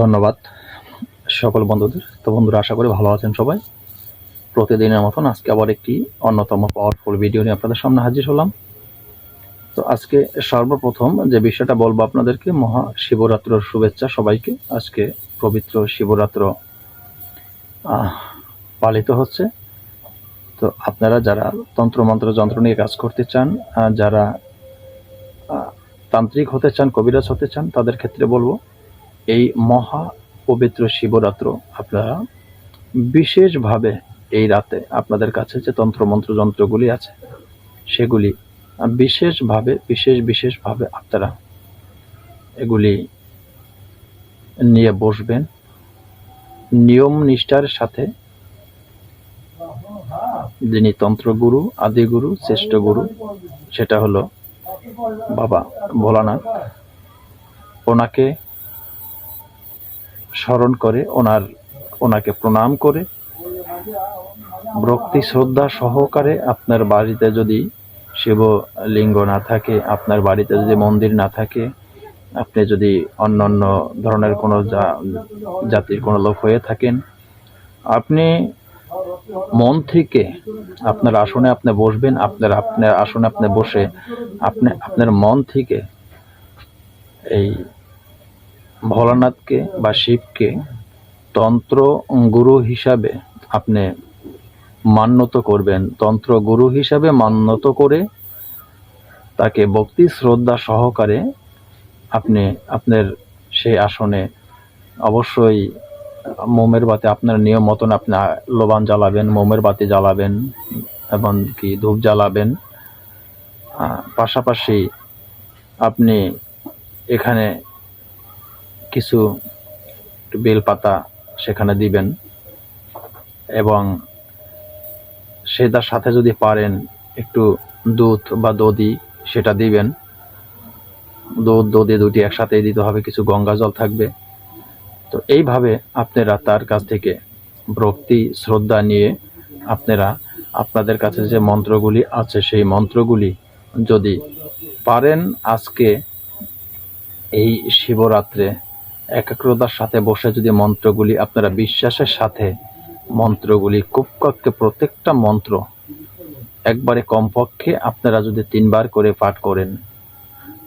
ধন্যবাদ সকল বন্ধুদের। তো বন্ধুরা, আশা করি ভালো আছেন সবাই। প্রতিদিনের মতন আজকে আবার একটি অন্যতম পাওয়ারফুল ভিডিও নিয়ে আপনাদের সামনে হাজির হলাম। তো আজকে সর্বপ্রথম যে বিষয়টা বলব আপনাদেরকে, মহা শিবরাত্রির শুভেচ্ছা সবাইকে। আজকে পবিত্র শিবরাত্র পালিত হচ্ছে। তো আপনারা যারা তন্ত্রমন্ত্র যন্ত্র নিয়ে কাজ করতে চান যারা তান্ত্রিক হতে চান, কবিরাজ হতে চান, তাদের ক্ষেত্রে বলব এই মহা পবিত্র শিবরাত্র আপনারা বিশেষভাবে এই রাতে আপনাদের কাছে যে তন্ত্রমন্ত্র যন্ত্রগুলি আছে, সেগুলি বিশেষভাবে, বিশেষ বিশেষভাবে আপনারা এগুলি নিয়ে বসবেন। নিয়ম নিষ্ঠার সাথে যিনি তন্ত্রগুরু, আদিগুরু শ্রেষ্ঠ গুরু সেটা হলো বাবা ভোলানাথ। ওনাকে স্মরণ করে, ওনার, ওনাকে প্রণাম করে। ভক্তি, শ্রদ্ধা সহকারে আপনার বাড়িতে যদি শিবলিঙ্গ না থাকে, আপনার বাড়িতে যদি মন্দির না থাকে, আপনি যদি অন্য অন্য ধরনের কোনো জাতির কোনো লোক হয়ে থাকেন, আপনি মন থেকে আপনার আসনে আপনি বসবেন, আপনার আপনার আসনে আপনি বসে, আপনি, আপনার মন থেকে এই ভোলানাথকে বা শিবকে তন্ত্র গুরু হিসাবে আপনি মান্যত করবেন। তন্ত্র গুরু হিসাবে মান্যত করে তাকে ভক্তি শ্রদ্ধা সহকারে আপনি আপনার সেই আসনে অবশ্যই মোমের বাতি আপনার নিয়ম মতন আপনি লোবান জ্বালাবেন, মোমের বাতি জ্বালাবেন, এবং কি ধূপ জ্বালাবেন। পাশাপাশি আপনি এখানে কিছু বেলপাতা সেখানে দিবেন এবং সে তার সাথে যদি পারেন একটু দুধ বা দধি সেটা দিবেন। দুধ, দধি দুটি একসাথেই দিতে হবে, কিছু গঙ্গা জল থাকবে। তো এইভাবে আপনারা তার কাছ থেকে ভক্তি, শ্রদ্ধা নিয়ে আপনারা আপনাদের কাছে যে মন্ত্রগুলি আছে, সেই মন্ত্রগুলি যদি পারেন, আজকে এই শিবরাত্রে একাগ্রতার সাথে বসে যদি মন্ত্রগুলি আপনারা বিশ্বাসের সাথে, মন্ত্রগুলি খুব কক্ষে প্রত্যেকটা মন্ত্র একবারে কমপক্ষে আপনারা যদি তিনবার করে পাঠ করেন,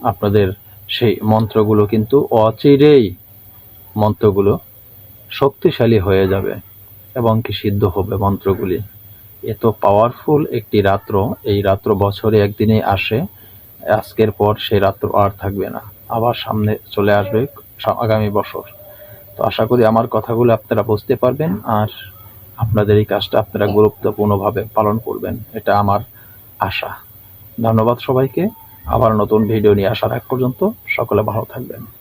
আপনাদের সেই মন্ত্রগুলো কিন্তু অচিরেই মন্ত্রগুলো শক্তিশালী হয়ে যাবে এবং কি সিদ্ধ হবে মন্ত্রগুলি। এত পাওয়ারফুল একটি রাত্র, এই রাত্র বছরে একদিনে আসে, আজকের পর সেই রাত্র আর থাকবে না। আবার সামনে চলে আসবে আগামী বছর। তো আশা করি আমার কথাগুলো আপনারা বুঝতে পারবেন আর আপনাদের এই কাজটা আপনারা গুরুত্বপূর্ণভাবে পালন করবেন। এটা আমার আশা। ধন্যবাদ সবাইকে। আবার নতুন ভিডিও নিয়ে আসার এক পর্যন্ত সকলে ভালো থাকবেন।